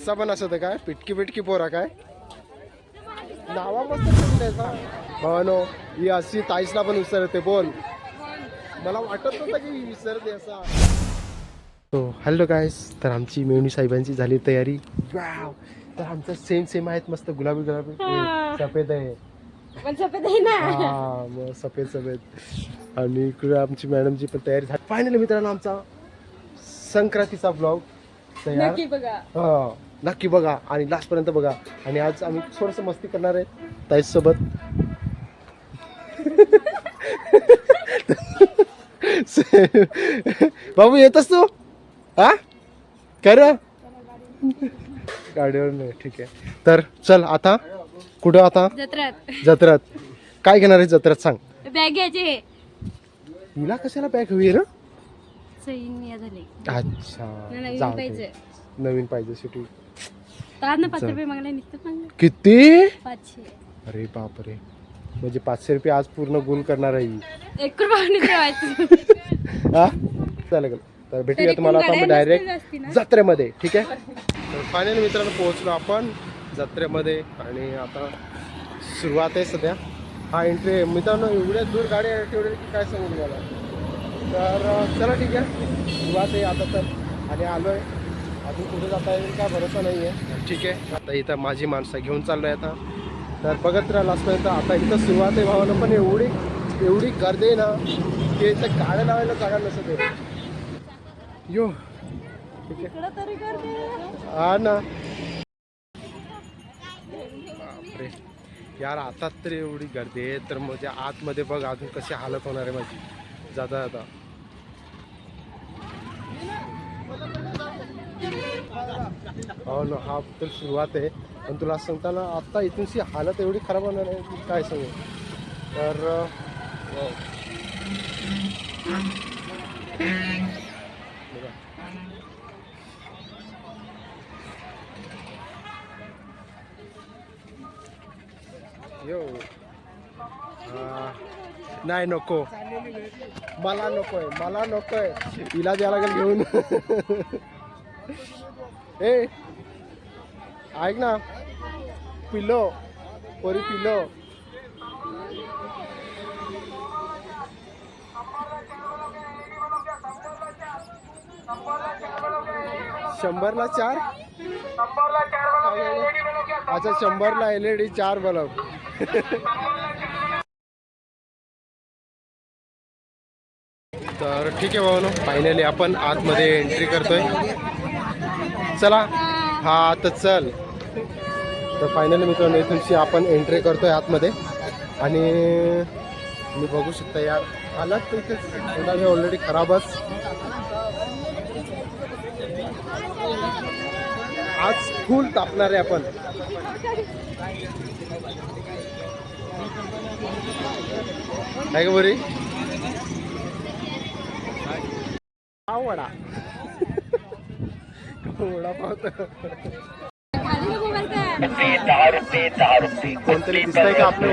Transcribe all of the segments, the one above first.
असा पण असं होतं काय? पिटकी पिटकी पोरा काय? नावा मस्त भावानो ही अशी ताईसला पण विसरते बोल. मला वाटत नव्हतं की विसरते असा. हो हॅलो गायस तर आमची मेवणी साहेबांची झाली तयारी. वाव तर आमचं सेम सेम आहेत मस्त गुलाबी गुलाबी. सफेद आहे. सफेद आहे ना. हा मग सफेद सफेद. आणि इकडे आमची मॅडमची पण तयारी झाली. फायनली मित्रांनो आमचा संक्रांतीचा ब्लॉग तयार. हा. नक्की बघा आणि लास्ट पर्यंत बघा. आणि आज आम्ही थोडस मस्ती करणार आहे ताईस सोबत बाबू येतस तू? हा? कर गाडीवर नाही ठीक आहे. तर चल आता? कुठं आता? जत्रात. जत्रेत. काय घेणार आहे जत्रेत सांग. बॅग घ्यायचे. हिला कशाला बॅग हवी ना अच्छा. नवीन जाऊ दे. पाहिजे. नवीन पाहिजे सिटी ना पाच चल. रुपये मागला सांग किती? पाचशे. अरे बापरे. म्हणजे पाचशे रुपये आज पूर्ण गुल करणार आहे ही. एक ठेवायचं. हा? चालेल तर भेटूया तरी तुम्हाला पण आता गाड्या डायरेक्ट ना. जत्रेमध्ये ठीक आहे? तर फायनल मित्रांनो पोहोचलो आपण जत्रेमध्ये आणि आता सुरुवात आहे सध्या. हा एंट्री मित्रांनो एवढ्या दूर गाडी आहे तेवढे की काय सांगू तुम्हाला? तर अं, चला ठीक आहे. सुरुवात आहे आता तर. आणि आलो आहे अजून कुठे जाता येईल काय भरोसा नाही आहे. ठीक आहे. आता इथं माझी माणसं घेऊन चाललो आहे आता. तर बघत राहा लास्टपर्यंत आता इथं सुरुवात आहे भावानं पण एवढी एवढी गर्दी आहे ना की इथं गाड्या लावायला जागा नसत आहे. यो. ठीक आहे. हा ना. बापरे. यार आता तर एवढी गर्दी आहे. तर म्हणजे आतमध्ये बघ अजून कशी हालत होणार आहे माझी. जाता जाता. हो ना हा तर सुरुवात आहे. पण तुला सांगताना आत्ता इथूनची हालत एवढी खराब होणार आहे की काय सांगू? तर हो. यो. नाही नको. मला नको आहे मला नको आहे इलाज द्यायला लागेल घेऊन. ए ऐक ना. पिलो पोरी पिलो. शंभरला चार? अच्छा शंभरला एल ई डी चार बलब तर ठीक आहे भाऊ फायनली आपण आतमध्ये एंट्री करतोय. चला. हा तर चल. तर फायनली मित्रांनो इथूनशी आपण एंट्री करतो आहे आतमध्ये. आणि मी बघू शकता यार हालत तर इथे. ऑलरेडी खराबच. आज फुल तापणार आहे आपण. काय का बरी? आवडा वडा वडापाव तर खाली नको बरं का? कोणतरी दिसतंय का आपल्या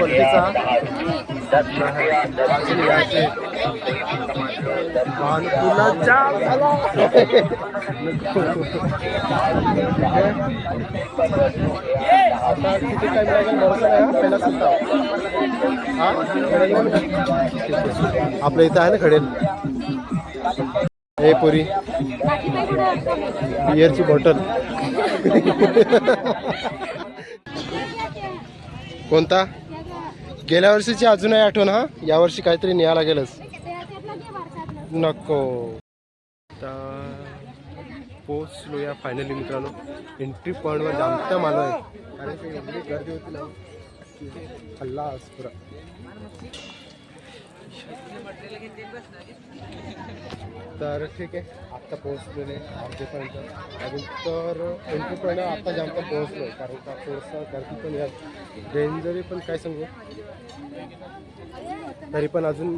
हा, हा? आपल्या इथं आहे ना खडेल हे पुरी बियरची बॉटल. कोणता? गेल्या वर्षीची अजूनही आठवण हा? यावर्षी काहीतरी न्याय लागेलच नको. तर पोचलो या फायनली मित्रांनो एंट्री पॉईंटवर जामत्या मालो आहे. कारण गर्दी होती ना. हल्ला तर ठीक आहे आत्ता पोहोचलो नाही अर्धेपर्यंत. अजून तर एंट्रीपर्यंत पॉईंट आत्ता जामता पोहोचलो कारण का थोडंसं गर्दी पण या डेंजरी पण काय सांगू? तरी पण अजून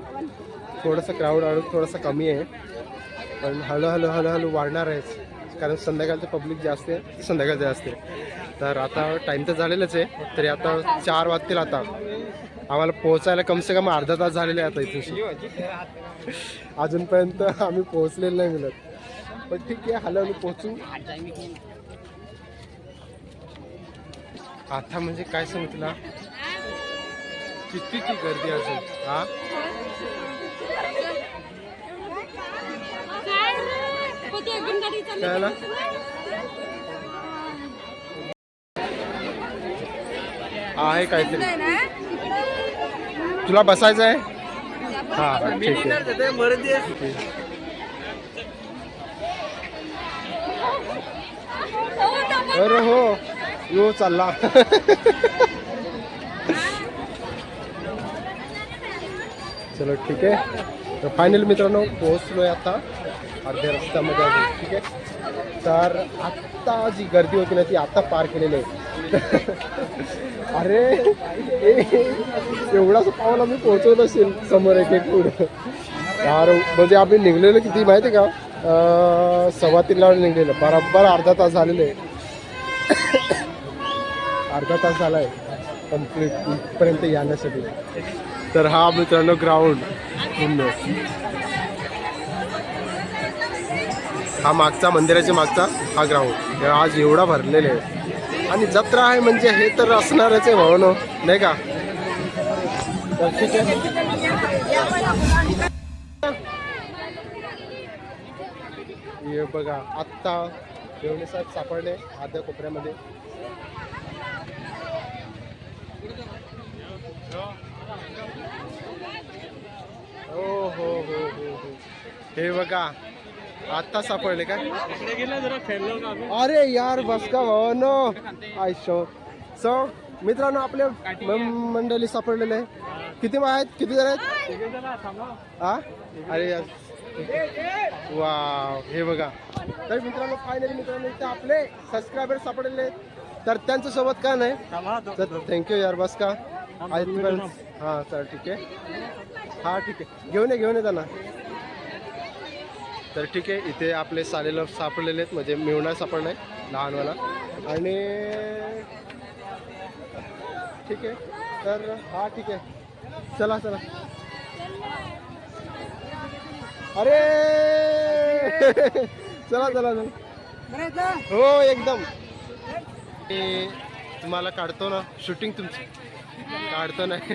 थोडंसं क्राऊड अजून थोडंसं कमी आहे. पण हळूहळू हळूहळू वाढणार आहेच कारण संध्याकाळचं पब्लिक जास्त आहे संध्याकाळचं जास्त आहे. तर आता टाईम तर झालेलंच आहे तरी आता चार वाजतील आता. आम्हाला पोहोचायला कम से कम अर्धा तास झालेले आहे आता इथे अजूनपर्यंत आम्ही पोहोचलेलं नाही मिळत. पण ठीक आहे हळूहळू पोहोचू. आता म्हणजे काय सांगू तुला किती ती गर्दी असेल हा? काय ना? आहे काहीतरी तुला बसायचं आहे? हा हा, ठीक आहे. अरे हो. यो चालला. चलो ठीक आहे. तर फायनल मित्रांनो पोहोचलोय आता अर्ध्या रस्त्यामध्ये ठीक आहे. तर आत्ता जी गर्दी होती ना ती आत्ता पार केलेली आहे. अरे एवढाच पावला मी पोहोचवत असेल समोर एक एक पुढं. यार म्हणजे आम्ही निघलेलं किती माहिती आहे का? सव्वा तीनला निघलेलं. बरोबर अर्धा तास झालेले. आहे. अर्धा तास झाला आहे कंप्लीट इथपर्यंत येण्यासाठी. तर हा मित्रांनो ग्राउंड हा मागचा मंदिराच्या मागचा हा ग्राउंड आज एवढा भरलेला आहे. आणि जत्रा आहे म्हणजे हे तर असणारच आहे भावनो नाही का? तर ठीक आहे. हे बघा आत्ता जेवणे साहेब सापडले आद्या कोपऱ्यामध्ये. हो हो हो हो हो. हे बघा आत्ता सापडले का? अरे यार बस का भावानो आयशो सो मित्रांनो आपले मंडळी सापडलेले आहे किती आहेत? किती जण आहेत? हा? अरे यार. वा हे बघा. तर मित्रांनो फायनली मित्रांनो इथे आपले सबस्क्रायबर सापडलेले आहेत. तर त्यांच्यासोबत का नाही? तर थँक्यू यार बस का? हां चल ठीक आहे. हा ठीक आहे. घेऊन ये घेऊन ये त्यांना. तर ठीक आहे इथे आपले सालेलं सापडलेले आहेत म्हणजे मिळणार सापडलाय लहानवाला. आणि ठीक आहे तर हा ठीक आहे. चला चला. अरे! चला चला चला. हो एकदम. मी तुम्हाला काढतो ना शूटिंग तुमची. काढतो ना.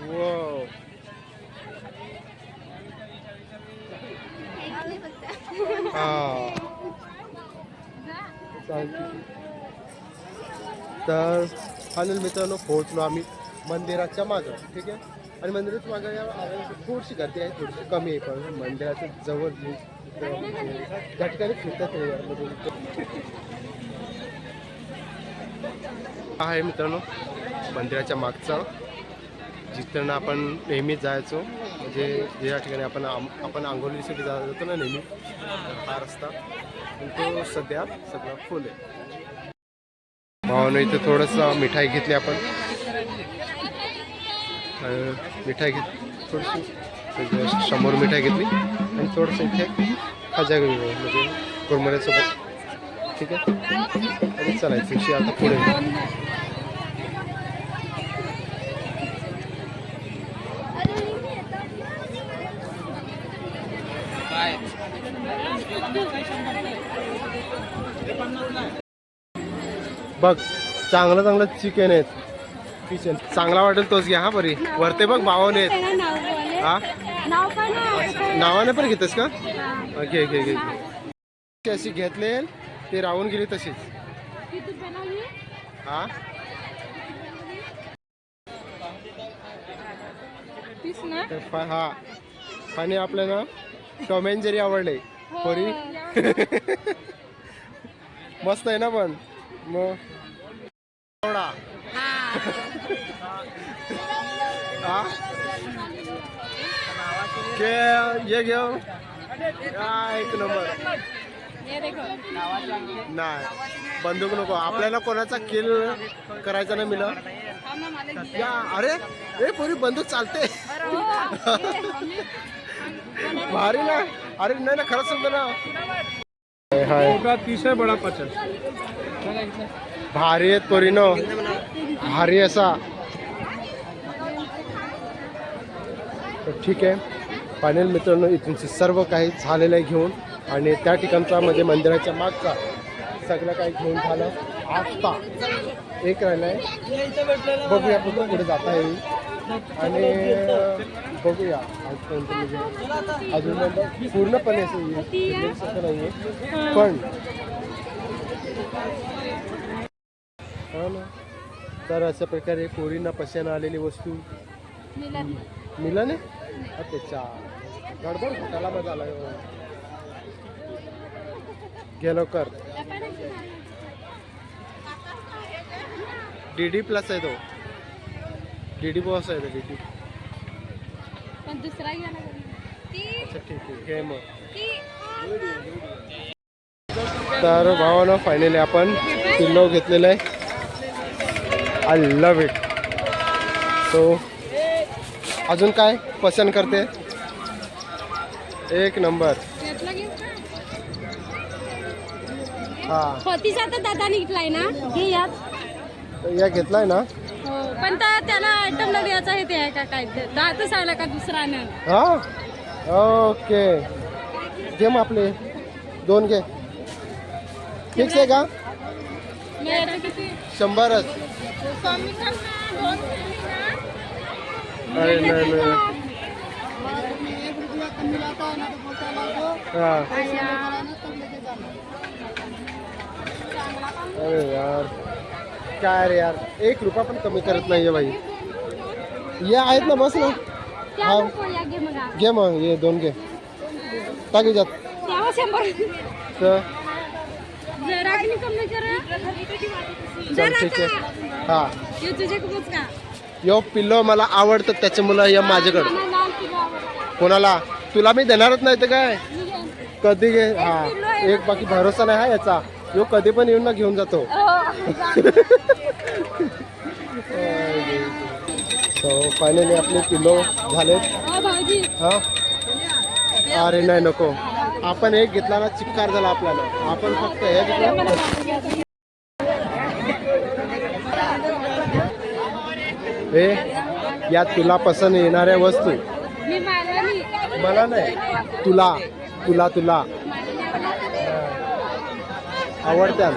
वो हा चालतंय. तर फायनल मित्रांनो पोहोचलो आम्ही मंदिराच्या मागं ठीक आहे? आणि मंदिराच्या मागं या थोडीशी गर्दी आहे थोडीशी कमी आहे पण मंदिराच्या जवळ त्या ठिकाणी फिरतात आहे हा आहे मित्रांनो मंदिराच्या मागचा. जिथं आपण नेहमी जायचो जे जे या ठिकाणी आपण आम- आपण आंघोलीसाठी जात जातो ना नेहमी हा रस्ता पण तो सध्या सगळा फुल आहे. भावानं इथं थोडंसं मिठाई घेतली आपण. मिठाई घेत थोडीशी शंभर म्हणजे समोर मिठाई घेतली आणि थोडंसं इथे खाजा घेऊन म्हणजे कुरमुऱ्यासोबत ठीक आहे? आणि चलायचं अशी आता पुढे. बघ चांगलं चांगलं चिकन आहेत. किचन चांगला वाटेल तोच घ्या हा बरी वरते बघ बावन्न आहेत. हा? नावाने पण घेतेस का? घे घे घे घे अशी घेतले ते राहून गेली तशीच. हा? हा. आणि आपल्याला टॉम अँड जरी आवडले परी. मस्त आहे ना पण? मग एवढा. हा? के ये घेऊ हा, एक नंबर. ये देखो नाही बंदूक नको. आपल्याला कोणाचा किल करायचा नाही. या अरे ए पोरी बंदूक चालते. हो. भारी ना. अरे नाही ना खरंच सांगतो ना. हाय अतिशय बडा पचन. भारी आहेत पोरीनो. भारी असा. तर ठीक आहे. फायनल मित्रांनो इथूनचे सर्व काही झालेलं आहे घेऊन. आणि त्या ठिकाणचा म्हणजे मंदिराच्या मागचा सगळं काही घेऊन झालं. आता एक राहिलंय. बघूया कुठं पुढे जाता येईल. आणि बघूया. आजपर्यंत म्हणजे अजून पूर्णपणे असं फिरण्यासारखं नाहीये पण हो ना. तर अशा प्रकारे पोरींना पशानं आलेली वस्तू. मिळाले त्याच्या गडबड त्याला मजा आला गेलो कर डी डी प्लस आहे तो. डी डी बॉस आहे तो डी डी पण दुसरा अच्छा ठीक आहे घे मग. तर भावानं फायनली आपण पिल्लो घेतलेलं आहे. आय लव इट सो अजून काय पसंत करते? एक नंबर हा. दादा निघलाय ना? घे या घेतलाय ना? हो पण त्याला आयटम न द्यायचा आहे ते आहे का काय? दातच आला का दुसरा न हा? ओके घे मग आपले. दोन घे. फिक्स आहे का शंभरच ना. अरे नाही नाही। अरे यार काय रे यार? एक रुपया पण कमी करत नाहीये बाई या आहेत ना बस ना। हा. घे मग हा. घे मग ये दोन घे. टाक तेव्हा शंभर. हा हे. यो पिल्लो मला आवडतं या माझ्याकडं. मला तुला आवडतं. कोणाला? तुला मी देणारच नाही तर काय. कधी घे हा एक बाकी भरोसा नाही हा याचा. यो कधी पण येऊन ना घेऊन जातो. सो फायनली आपले पिल्लो झालेत. हा हा? अरे नाही नको. आपण एक घेतला ना चिक्कार झाला आपल्याला. आपण फक्त हे घेतलं. हे या तुला पसंत येणाऱ्या वस्तू. मला नाही. तुला. तुला तुला. आवडत्या.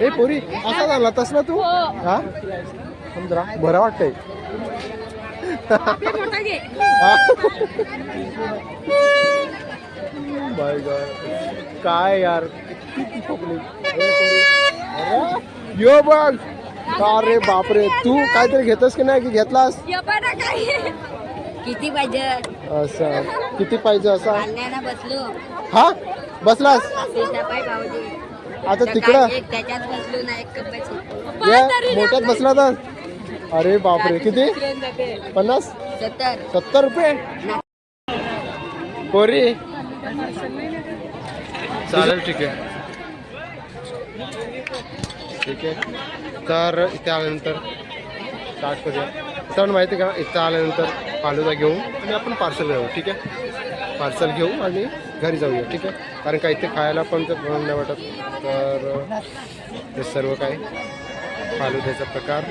हे पोरी असा झाला तसला तू? हा? समजा बरं वाटतंय आपला मोठा घे My God. काय यार किती यो बघ. अरे बापरे तू काहीतरी घेतोस की नाही की घेतलास? किती पाहिजे? असं. किती पाहिजे असा? हा? बसलास? आता तिकडं? मोठ्यात बसला तर? अरे बापरे किती? पन्नास? सत्तर. सत्तर रुपये? पोरी? चालेल ठीक आहे. ठीक आहे. तर इथे आल्यानंतर स्टार्ट करूया. तर माहिती आहे का? इथं आल्यानंतर फालुदा घेऊ आणि आपण पार्सल घेऊ ठीक आहे? पार्सल घेऊ आणि घरी जाऊया ठीक आहे? कारण का इथे खायला पण ते बरं नाही वाटत तर हे सर्व काय फालुद्याचा प्रकार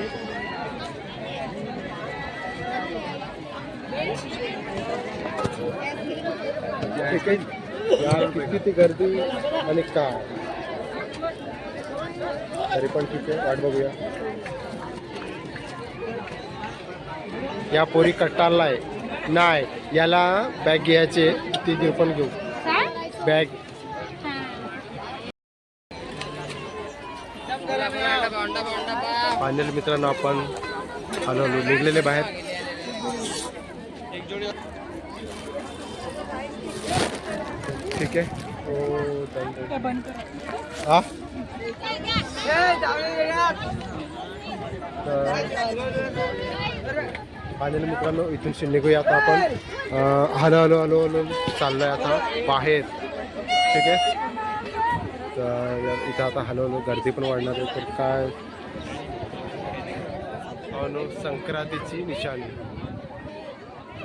किती गर्दी आणि काय तरी पण ठीक आहे वाट बघूया या पोरी कट्टाला आहे. नाही याला बॅग घ्यायचे ती घेऊ. पण घेऊ बॅग फायनल मित्रांनो आपण निघलेले बाहेर. ठीक आहे. हो? हा फायनल मित्रांनो इथून शि- निघूया आता आपण. अं, हलो हलो हलो हलो चाललोय आता बाहेर. ठीक आहे? तर इथं आता हलो हलो गर्दी पण वाढणार आहे. तर काय? संक्रांतीची निशाणी.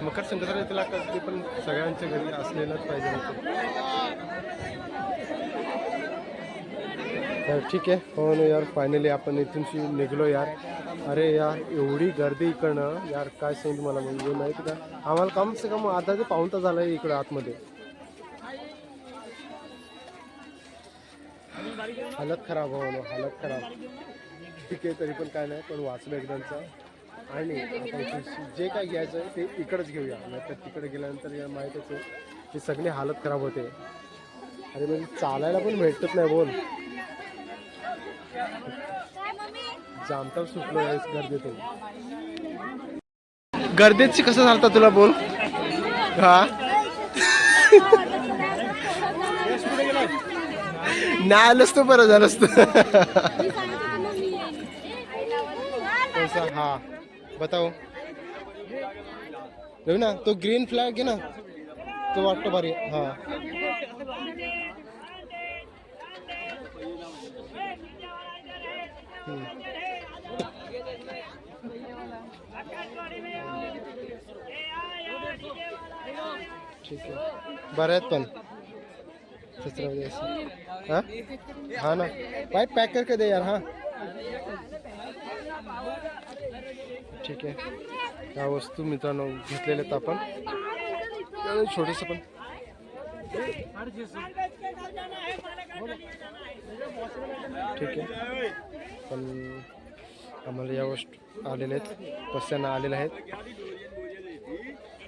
मकर संक्रांतीला कधी पण सगळ्यांच्या घरी असलेलंच पाहिजे यार ठीक आहे हो ना यार फायनली आपण इथूनशी निघलो यार. अरे यार एवढी गर्दी इकडनं. यार काय सांगू तुम्हाला म्हणजे नाही का? आम्हाला कम से कम आता ते पाऊन तर झालं आहे इकडं आतमध्ये. हालत खराब हो हालत खराब. ठीक आहे तरी पण काय नाही पण वाचलं एकदमचं. आणि जे काय घ्यायचं आहे ते इकडंच घेऊया. नाही तर तिकडे गेल्यानंतर या माहीतच आहे ते सगळी हालत खराब होते. अरे म्हणजे चालायला पण भेटत नाही बोल. जामता सुटलो आहे गर्दीतून. गर्दीची कसं झालं तुला बोल? हा? नाही आलंच तर बरं झालं असतं कैसा हा. बताओ। बघ ना तो ग्रीन फ्लैग आहे ना? तो वाटतो भारी हा. ठीक है। बरं आहेत पण सतरामध्ये असं हा? हा ना। भाई पैक करके दे यार, हा। ठीक आहे. या वस्तू मित्रांनो घेतलेल्या आहेत आपण छोटेस पण. ठीक आहे. पण आम्हाला या वस्तू आलेल्या आहेत. पस्त्यांना आलेल्या आहेत.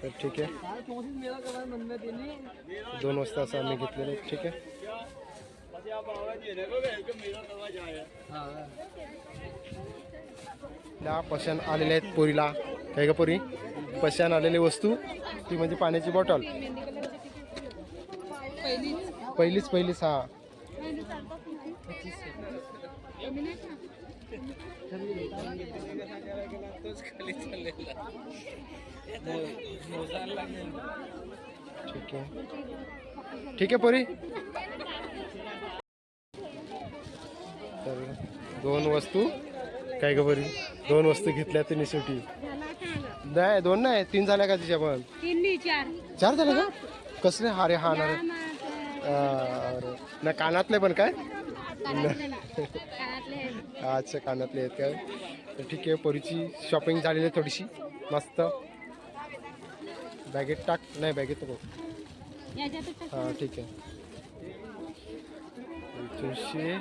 तर ठीक आहे. दोन वाजता असं आम्ही घेतलेले आहेत. ठीक आहे. त्या पशान आलेल्या आहेत पोरीला. काय का पोरी? पशान आलेली वस्तू. ती म्हणजे पाण्याची बॉटल. पहिलीच पहिलीच हा. ठीक आहे. ठीक आहे पोरी. तर दोन वस्तू. काय का बरी? दोन वस्तू घेतल्या तिने शेवटी. नाही दोन नाही तीन झाल्या का तिच्या पण? चार. झाल्या का? कसले हारे हा ना रे. अरे, ना कानातले पण काय. अच्छा कानातले आहेत काय तर ठीक आहे पोरीची शॉपिंग झालेली आहे थोडीशी. मस्त. बॅगेत टाक. नाही बॅगेत टाक. हां ठीक आहे. इथूनशी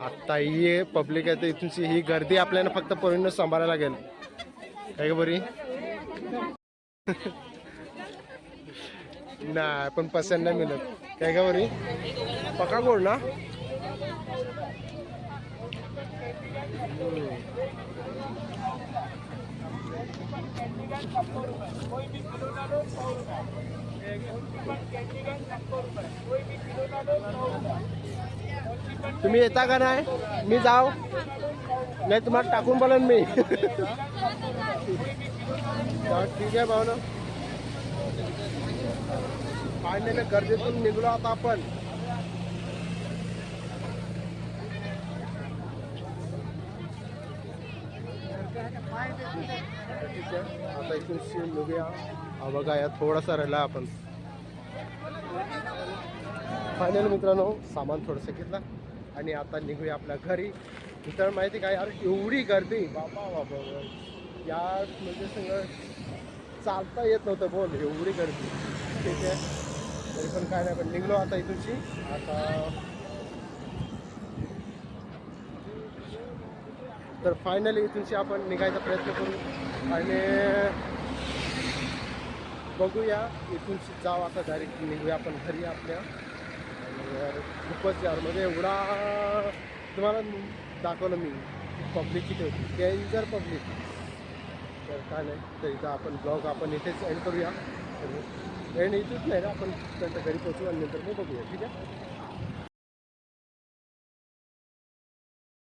आत्ता ही पब्लिक आहे तर इथूनची ही गर्दी आपल्याला फक्त पोरींना सांभाळायला लागेल. काय का बरी नाही पण पसंत नाही मिळत. काय का बरी पका गोड ना? तुम्ही येता का नाही? मी जाऊ. नाही तुम्हाला टाकून बोलन मी. ठीक आहे भाऊ ना फायनली गर्दीतून निघलो आता आपण. आता इथून सीन बघूया हा बघा या थोडासा राहिला आपण. फायनल मित्रांनो सामान थोडंसं घेतलं. आणि आता निघूया आपल्या घरी. इतर माहिती काय यार एवढी गर्दी. बाबा बाबा यार म्हणजे सगळं चालता येत नव्हतं बोल एवढी गर्दी. ठीक आहे. तरी पण काय नाही पण निघलो आता इथूनची आता तर फायनली इथूनशी आपण निघायचा प्रयत्न करू. आणि बघूया इथूनशी जाऊ आता डायरेक्ट निघूया आपण घरी आपल्या. यार खूपच यार म्हणजे एवढा तुम्हाला दाखवलं मी पब्लिक किती होती. डेंजर पब्लिक तर काय नाही तर इथं आपण ब्लॉग आपण इथेच एंड करूया. एंड इथेच नाही ना आपण त्यांच्या घरी पोचू आणि नंतर मग बघूया ठीक आहे?